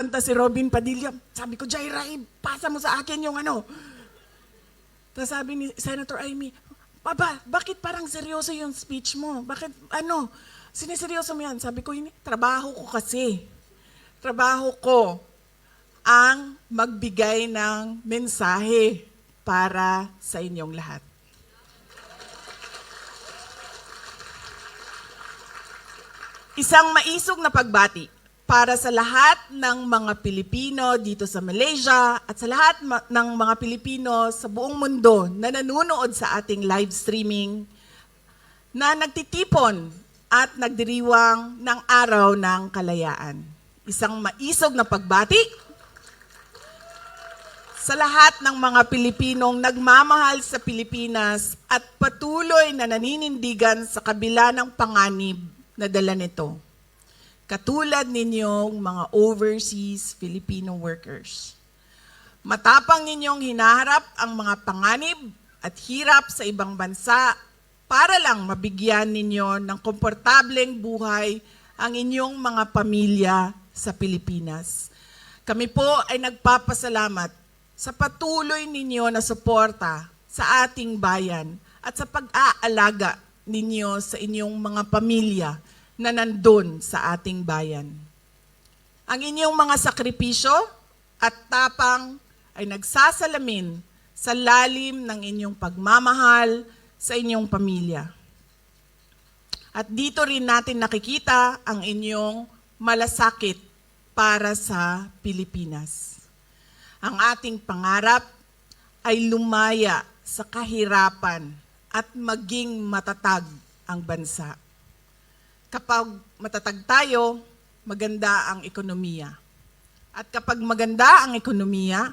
Kanta si Robin Padilla. Sabi ko, Jaira, pasa mo sa akin yung ano. Tapos sabi ni Senator Amy, Papa, bakit parang seryoso yung speech mo? Bakit, ano, siniseryoso mo yan? Sabi ko, trabaho ko kasi. Trabaho ko ang magbigay ng mensahe para sa inyong lahat. Isang maisog na pagbati para sa lahat ng mga Pilipino dito sa Malaysia at sa lahat ng mga Pilipino sa buong mundo na nanonood sa ating live streaming na nagtitipon at nagdiriwang ng araw ng kalayaan. Isang maisog na pagbati sa lahat ng mga Pilipinong nagmamahal sa Pilipinas at patuloy na naninindigan sa kabila ng panganib na dala nito. Katulad ninyong mga overseas Filipino workers. Matapang ninyong hinaharap ang mga panganib at hirap sa ibang bansa para lang mabigyan ninyo ng komportableng buhay ang inyong mga pamilya sa Pilipinas. Kami po ay nagpapasalamat sa patuloy ninyo na suporta sa ating bayan at sa pag-aalaga ninyo sa inyong mga pamilya na nandun sa ating bayan. Ang inyong mga sakripisyo at tapang ay nagsasalamin sa lalim ng inyong pagmamahal sa inyong pamilya. At dito rin natin nakikita ang inyong malasakit para sa Pilipinas. Ang ating pangarap ay lumaya sa kahirapan at maging matatag ang bansa. Kapag matatag tayo, maganda ang ekonomiya. At kapag maganda ang ekonomiya,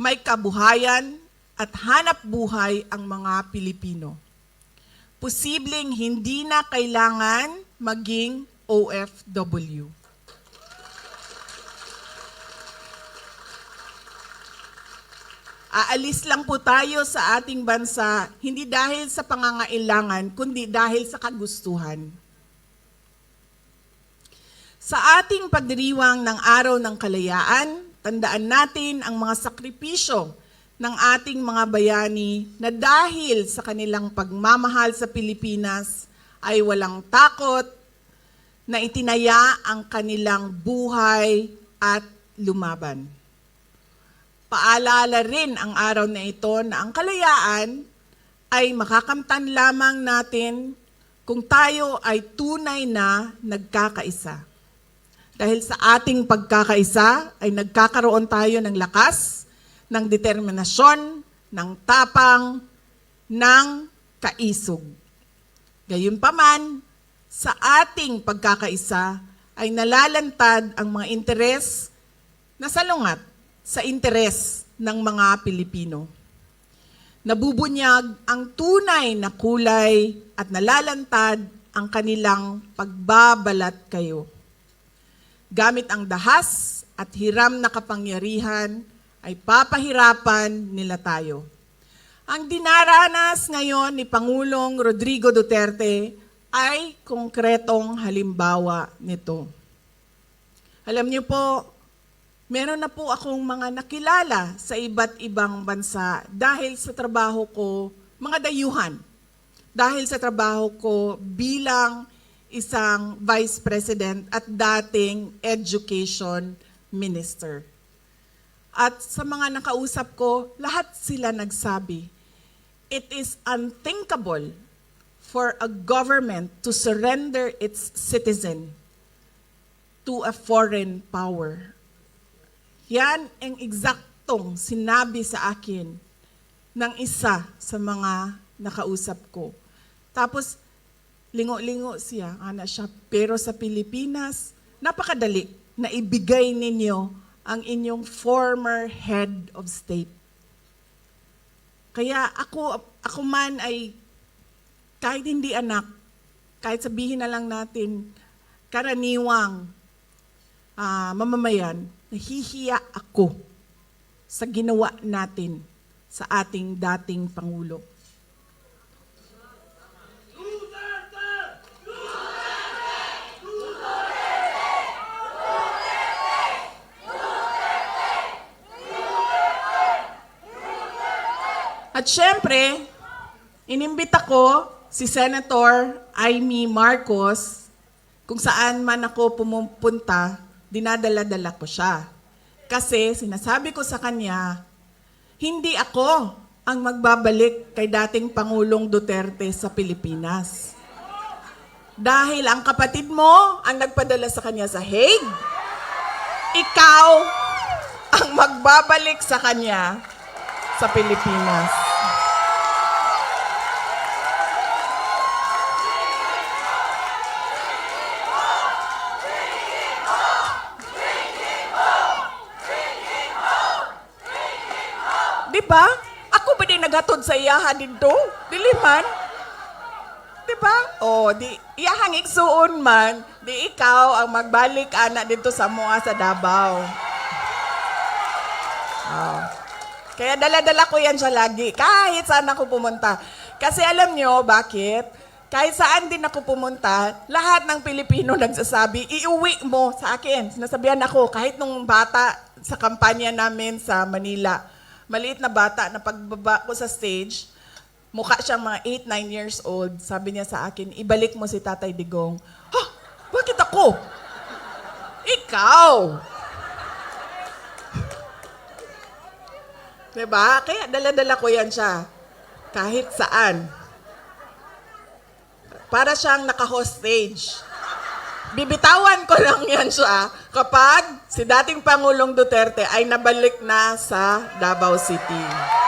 may kabuhayan at hanap buhay ang mga Pilipino. Posibleng hindi na kailangan maging OFW. Aalis lang po tayo sa ating bansa, hindi dahil sa pangangailangan, kundi dahil sa kagustuhan. Sa ating pagdiriwang ng Araw ng Kalayaan, tandaan natin ang mga sakripisyo ng ating mga bayani na dahil sa kanilang pagmamahal sa Pilipinas ay walang takot na itinaya ang kanilang buhay at lumaban. Paalala rin ang araw na ito na ang kalayaan ay makakamtan lamang natin kung tayo ay tunay na nagkakaisa. Dahil sa ating pagkakaisa ay nagkakaroon tayo ng lakas, ng determinasyon, ng tapang, ng kaisog. Gayunpaman, sa ating pagkakaisa ay nalalantad ang mga interes na salungat sa interes ng mga Pilipino. Nabubunyag ang tunay na kulay at nalalantad ang kanilang pagbabalat kayo. Gamit ang dahas at hiram na kapangyarihan ay papahirapan nila tayo. Ang dinaranas ngayon ni Pangulong Rodrigo Duterte ay konkretong halimbawa nito. Alam niyo po, meron na po akong mga nakilala sa iba't ibang bansa dahil sa trabaho ko, mga dayuhan. Dahil sa trabaho ko bilang isang vice president at dating education minister. At sa mga nakausap ko, lahat sila nagsabi, it is unthinkable for a government to surrender its citizen to a foreign power. Yan ang eksaktong sinabi sa akin ng isa sa mga nakausap ko. Tapos, lingo-lingo siya, ana siya, pero sa Pilipinas, napakadali na ibigay ninyo ang inyong former head of state. Kaya ako, ako man ay, kahit hindi anak, kahit sabihin na lang natin, karaniwang ah, mamamayan, nahihiya ako sa ginawa natin sa ating dating Pangulo. At syempre, inimbita ko si Senator Amy Marcos kung saan man ako pumupunta, dinadala-dala ko siya. Kasi sinasabi ko sa kanya, hindi ako ang magbabalik kay dating Pangulong Duterte sa Pilipinas. Dahil ang kapatid mo ang nagpadala sa kanya sa Hague, ikaw ang magbabalik sa kanya sa Pilipinas. Ba? Ako ba din naghatod sa iyaha dito? Dili man. Di ba? O, di, iyahang igsuon man, di ikaw ang magbalik ana dito sa mua sa Davao. Oh. Kaya dala-dala ko yan siya lagi, kahit saan ako pumunta. Kasi alam nyo, bakit? Kahit saan din ako pumunta, lahat ng Pilipino nagsasabi, iuwi mo sa akin. Sinasabihan ako, kahit nung bata sa kampanya namin sa Manila, maliit na bata na pagbaba ko sa stage, mukha siyang mga 8, 9 years old. Sabi niya sa akin, ibalik mo si Tatay Digong. Ha? Bakit ako? Ikaw! Diba? Kaya dala-dala ko yan siya. Kahit saan. Para siyang naka-hostage. Bibitawan ko lang yan siya kapag si dating Pangulong Duterte ay nabalik na sa Davao City.